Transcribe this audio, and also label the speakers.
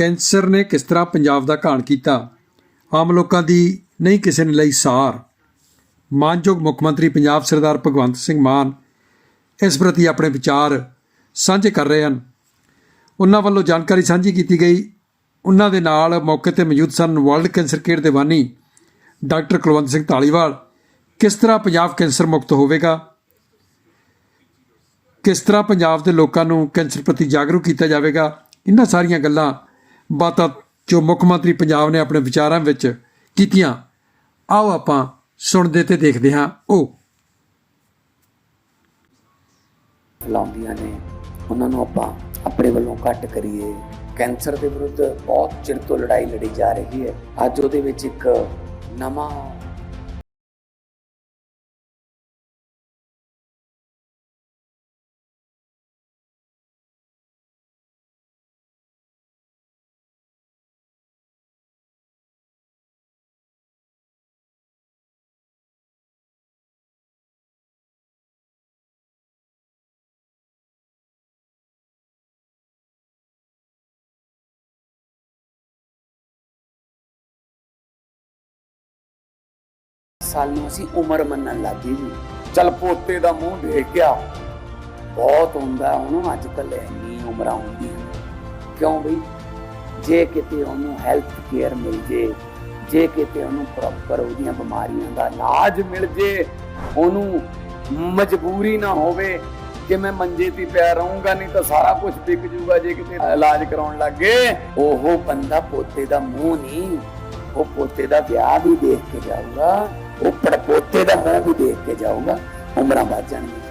Speaker 1: Cancer ਨੇ ਕਿਸ ਤਰ੍ਹਾਂ ਪੰਜਾਬ ਦਾ ਘਾਣ ਕੀਤਾ। ਆਮ ਲੋਕਾਂ ਦੀ ਨਹੀਂ ਕਿਸੇ ਨੇ ਲਈ ਸਾਰ। ਮਾਨਯੋਗ ਮੁੱਖ ਮੰਤਰੀ ਪੰਜਾਬ ਸਰਦਾਰ ਭਗਵੰਤ ਸਿੰਘ ਮਾਨ ਇਸ ਪ੍ਰਤੀ ਆਪਣੇ ਵਿਚਾਰ ਸਾਂਝੇ ਕਰ ਰਹੇ ਹਨ। ਉਹਨਾਂ ਵੱਲੋਂ ਜਾਣਕਾਰੀ ਸਾਂਝੀ ਕੀਤੀ ਗਈ। ਉਹਨਾਂ ਦੇ ਨਾਲ ਮੌਕੇ ਤੇ ਮੌਜੂਦ ਸਨ ਵਰਲਡ ਕੈਂਸਰ ਕੇਅਰ ਦੇ ਬਾਨੀ ਡਾਕਟਰ ਕੁਲਵੰਤ ਸਿੰਘ ਢਾਲੀਵਾਲ ਕਿਸ ਤਰ੍ਹਾਂ ਪੰਜਾਬ ਕੈਂਸਰ ਮੁਕਤ ਹੋਵੇਗਾ? ਕਿਸ ਤਰ੍ਹਾਂ ਪੰਜਾਬ ਦੇ ਲੋਕਾਂ ਨੂੰ ਕੈਂਸਰ ਪ੍ਰਤੀ ਜਾਗਰੂਕ ਕੀਤਾ ਜਾਵੇਗਾ? ਇਹਨਾਂ ਸਾਰੀਆਂ ਗੱਲਾਂ ਬਾਤਾਂ ਜੋ ਮੁੱਖ ਮੰਤਰੀ ਪੰਜਾਬ ਨੇ ਆਪਣੇ ਵਿਚਾਰਾਂ ਵਿੱਚ ਕੀਤੀਆਂ, ਆਓ ਆਪਾਂ ਸੁਣਦੇ ਤੇ ਦੇਖਦੇ ਹਾਂ। ਉਹ
Speaker 2: ਲਾਉਂਦੀਆਂ ਨੇ। ਉਹਨਾਂ ਨੂੰ ਆਪਾਂ ਆਪਣੇ ਵੱਲੋਂ ਘੱਟ ਕਰੀਏ। ਕੈਂਸਰ ਦੇ ਵਿਰੁੱਧ ਬਹੁਤ ਚਿਰ ਤੋਂ ਲੜਾਈ ਲੜੀ ਜਾ ਰਹੀ ਹੈ। ਅੱਜ ਉਹਦੇ ਵਿੱਚ ਇੱਕ ਨਵਾਂ ਸਾਲ ਨੂੰ ਅਸੀਂ ਉਮਰ ਮੰਨਣ ਲੱਗੇ ਜੀ। ਚਲ ਪੋਤੇ ਦਾ ਮੂੰਹ ਦੇਖ ਗਿਆ ਬਹੁਤ ਹੁੰਦਾ ਉਹਨੂੰ ਅੱਜ ਕੱਲ੍ਹ ਇੰਨੀ ਉਮਰਾਂ ਹੁੰਦੀਆਂ ਕਿਉਂ ਬਈ? ਜੇ ਕਿਤੇ ਉਹਨੂੰ ਹੈਲਥ ਕੇਅਰ ਮਿਲ ਜੇ ਜੇ ਕਿਤੇ ਉਹਨੂੰ ਪ੍ਰੋਪਰ ਉਹਦੀਆਂ ਬਿਮਾਰੀਆਂ ਦਾ ਇਲਾਜ ਮਿਲ ਜੇ, ਉਹਨੂੰ ਮਜਬੂਰੀ ਨਾ ਹੋਵੇ ਕਿ ਮੈਂ ਮੰਜੇ ਤੇ ਪਿਆ ਰਹੂੰਗਾ, ਨਹੀਂ ਤਾਂ ਸਾਰਾ ਕੁਝ ਵਿਕ ਜੂਗਾ ਜੇ ਕਿਤੇ ਇਲਾਜ ਕਰਾਉਣ ਲੱਗੇ ਉਹ ਬੰਦਾ ਪੋਤੇ ਦਾ ਮੂੰਹ ਨਹੀਂ, ਉਹ ਪੋਤੇ ਦਾ ਵਿਆਹ ਵੀ ਦੇਖ ਕੇ ਜਾਊਗਾ। ਉਹ ਪੜਪੋਤੇ ਦਾ ਮੂੰਹ ਵੀ ਦੇਖ ਕੇ ਜਾਊਗਾ ਉਮਰਾਂ ਵੱਧ ਜਾਣਗੀਆਂ।